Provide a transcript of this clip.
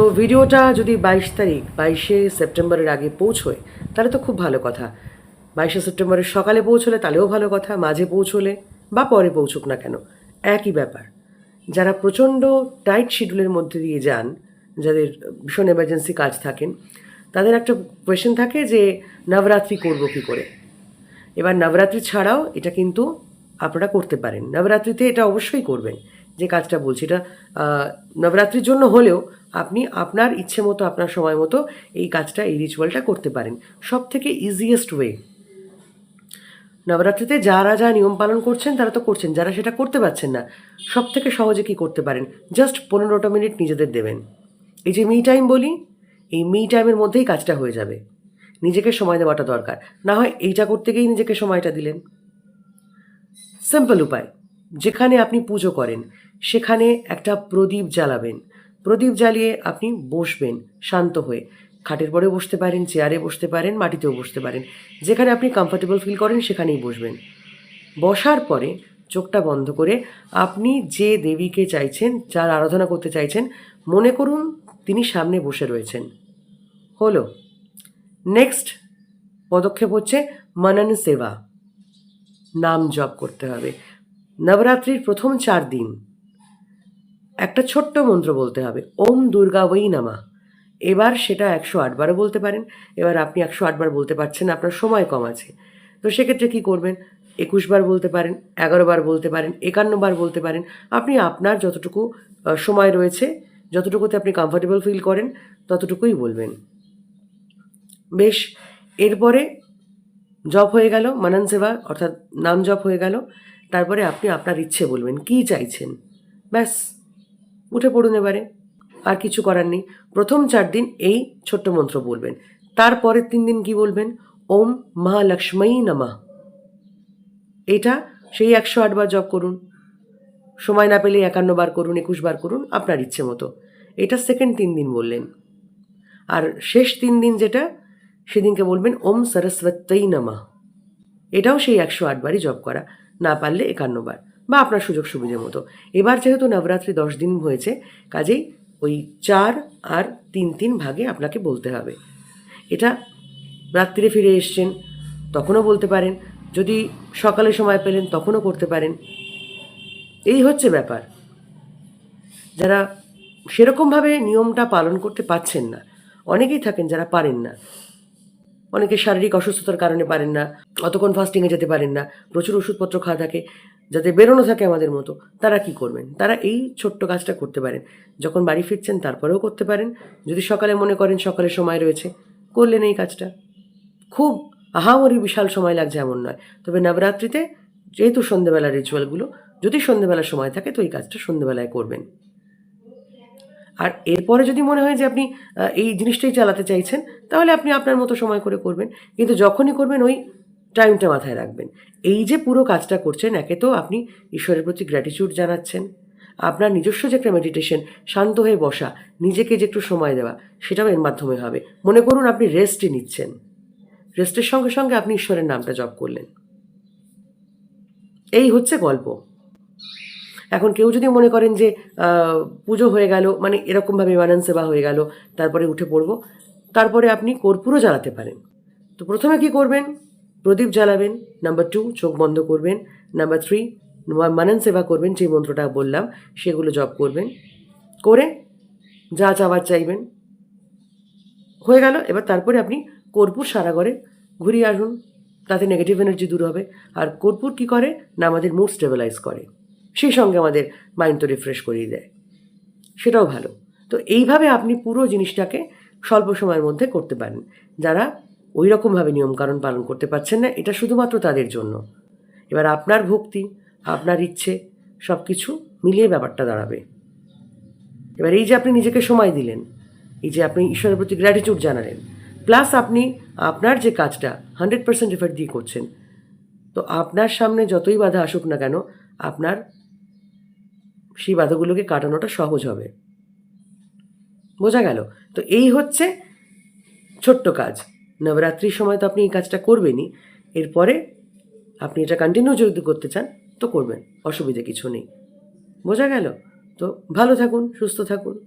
তো ভিডিওটা যদি বাইশ তারিখ, বাইশে সেপ্টেম্বরের আগে পৌঁছয়, তাহলে তো খুব ভালো কথা। বাইশে সেপ্টেম্বরের সকালে পৌঁছলে তাহলেও ভালো কথা, মাঝে পৌঁছলে বা পরে পৌঁছুক না কেন, একই ব্যাপার। যারা প্রচণ্ড টাইট শিডিউলের মধ্যে দিয়ে যান, যাদের ভীষণ এমার্জেন্সি কাজ থাকেন, তাদের একটা কোয়েশ্চেন থাকে যে, নবরাত্রি করব কী করে? এবার নবরাত্রি ছাড়াও এটা কিন্তু আপনারা করতে পারেন। নবরাত্রিতে এটা অবশ্যই করবেন। যে কাজটা বলছি, এটা নবরাত্রির জন্য হলেও আপনি আপনার ইচ্ছে মতো, আপনার সময় মতো এই কাজটা, এই রিচুয়ালটা করতে পারেন। সব থেকে ইজিয়েস্ট ওয়ে নবরাত্রিতে যারা যা নিয়ম পালন করছেন, তারা তো করছেন, যারা সেটা করতে পারছেন না সব থেকে সহজে কি করতে পারেন? জাস্ট পনেরোটা মিনিট নিজেদের দেবেন। এই যে মি টাইম বলি, এই মি টাইমের মধ্যেই কাজটা হয়ে যাবে। নিজেকে সময় দেওয়াটা দরকার। না হয় এইটা করতে গিয়েই নিজেকে সময়টা দিলেন। সিম্পল উপায়। যেখানে আপনি পুজো করেন, সেখানে একটা প্রদীপ জ্বালাবেন। প্রদীপ জ্বালিয়ে আপনি বসবেন শান্ত হয়ে। খাটের পরে বসতে পারেন, চেয়ারে বসতে পারেন, মাটিতেও বসতে পারেন। যেখানে আপনি কমফর্টেবল ফিল করেন, সেখানেই বসবেন। বসার পরে চোখটা বন্ধ করে আপনি যে দেবীকে চাইছেন, যার আরাধনা করতে চাইছেন, মনে করুন তিনি সামনে বসে রয়েছেন। হলো নেক্সট পদক্ষেপ হচ্ছে মনন সেবা। নাম জপ করতে হবে। নবরাত্রির প্রথম চার দিন। একটা ছোট্ট মন্ত্র বলতে হবে, ওম দুর্গা ওই নামা। এবার সেটা একশো আটবারও বলতে পারেন, এবার আপনি একশো আটবার বলতে পারছেন, আপনার সময় কম আছে। তো সেক্ষেত্রে কী করবেন? একুশ বার বলতে পারেন, এগারো বার বলতে পারেন, একান্ন বার বলতে পারেন। আপনি আপনার যতটুকু সময় রয়েছে, যতটুকুতে আপনি কমফর্টেবল ফিল করেন, ততটুকুই বলবেন। বেশ, এরপরে জপ হয়ে গেল, মানন সেবা, অর্থাৎ নাম জপ হয়ে গেল। তারপরে আপনি আপনার ইচ্ছে বলবেন, কি চাইছেন? ব্যাস, উঠে পড়ুন এবারে, আর কিছু করার নেই। প্রথম চার দিন এই ছোট্ট মন্ত্র বলবেন। তারপরের তিন দিন কি বলবেন? ওম মহালক্ষ্মী নমঃ। এটা সেই একশো আটবার জপ করুন। সময় না পেলে একান্ন বার করুন, একুশ বার করুন, আপনার ইচ্ছে মতো। এটা সেকেন্ড তিন দিন বললেন। আর শেষ তিন দিন যেটা, সেদিনকে বলবেন, ওম সরস্বতী নমঃ। এটাও সেই একশো আটবারই জপ করা। না পারলে একান্নবার বা আপনার সুযোগ সুবিধে মতো। এবার যেহেতু নবরাত্রি দশ দিন হয়েছে, কাজেই ওই চার আর তিন তিন ভাগে আপনাকে বলতে হবে। এটা রাত্রিরে ফিরে এসছেন, তখনও বলতে পারেন, যদি সকালে সময় পেলেন তখনও করতে পারেন। এই হচ্ছে ব্যাপার। যারা সেরকমভাবে নিয়মটা পালন করতে পারছেন না, অনেকেই থাকেন যারা পারেন না। অনেকে শারীরিক অসুস্থতার কারণে পারেন না। অতক্ষণ ফাস্টিংয়ে যেতে পারেন না, প্রচুর ওষুধপত্র খাওয়া থাকে, যাতে বেরোনো থাকে আমাদের মতো, তারা কি করবেন? তারা এই ছোট্ট কাজটা করতে পারেন, যখন বাড়ি ফিরছেন তারপরেও করতে পারেন, যদি সকালে মনে করেন সকালে সময় রয়েছে, করলেন এই কাজটা। খুব আহামরি বিশাল সময় লাগছে এমন নয়, তবে নবরাত্রিতে যেহেতু সন্ধেবেলার রিচুয়ালগুলো যদি সন্ধেবেলার সময় থাকে তো এই কাজটা সন্ধ্যেবেলায় করবেন। আর এরপরে যদি মনে হয় যে আপনি এই জিনিসটাই চালাতে চাইছেন, তাহলে আপনি আপনার মতো সময় করে করবেন, কিন্তু যখনই করবেন ওই টাইমটা মাথায় রাখবেন। এই যে পুরো কাজটা করছেন, একে তো আপনি ঈশ্বরের প্রতি গ্র্যাটিটিউড জানাচ্ছেন। আপনার নিজস্ব যে একটা মেডিটেশন শান্ত হয়ে বসা, নিজেকে যে একটু সময় দেওয়া, সেটাও এর মাধ্যমে হবে। মনে করুন আপনি রেস্টই নিচ্ছেন। রেস্টের সঙ্গে সঙ্গে আপনি ঈশ্বরের নামটা জপ করলেন। এই হচ্ছে গল্প। এখন কেউ যদি মনে করেন যে পুজো হয়ে গেল মানে এরকমভাবে মানন সেবা হয়ে গেল, তারপরে উঠে পড়ব, তারপরে আপনি কর্পূরও জ্বালাতে পারেন। তো প্রথমে কি করবেন? প্রদীপ জ্বালাবেন নাম্বার টু চোখ বন্ধ করবেন নাম্বার থ্রি মানন সেবা করবেন, যে মন্ত্রটা বললাম, সেগুলো জপ করবেন। করে যা চাওয়ার চাইবেন। হয়ে গেল, এবার তারপরে আপনি কর্পূর সারা ঘরে ঘুরিয়ে আসুন, তাতে নেগেটিভ এনার্জি দূর হবে। আর কর্পূর কি করে? না আমাদের মুড স্টেবিলাইজ করে। সেই সঙ্গে আমাদের মাইন্ড তো রিফ্রেশ করিয়ে দেয়। সেটাও ভালো। তো এইভাবে আপনি পুরো জিনিসটাকে স্বল্প সময়ের মধ্যে করতে পারেন। যারা ওই রকমভাবে নিয়মকানুন পালন করতে পারছেন না, এটা শুধুমাত্র তাদের জন্য। এবার আপনার ভক্তি, আপনার ইচ্ছে সব কিছু মিলিয়ে ব্যাপারটা দাঁড়াবে। এবার এই যে আপনি নিজেকে সময় দিলেন, এই যে আপনি ঈশ্বরের প্রতি গ্র্যাটিটিউড জানালেন প্লাস আপনি, আপনার যে কাজটা হান্ড্রেড পার্সেন্ট এফার্ট দিয়ে করছেন, তো আপনার সামনে যতই বাধা আসুক না কেন, আপনার সেই বাধাগুলোকে কাটানোটা সহজ হবে। বোঝা গেল? তো এই হচ্ছে ছোট্ট কাজ। নবরাত্রির সময় তো আপনি এই কাজটা করবেনই। এরপরে আপনি এটা কন্টিনিউ যদি করতে চান, তো করবেন। অসুবিধে কিছু নেই। বোঝা গেল? তো ভালো থাকুন, সুস্থ থাকুন।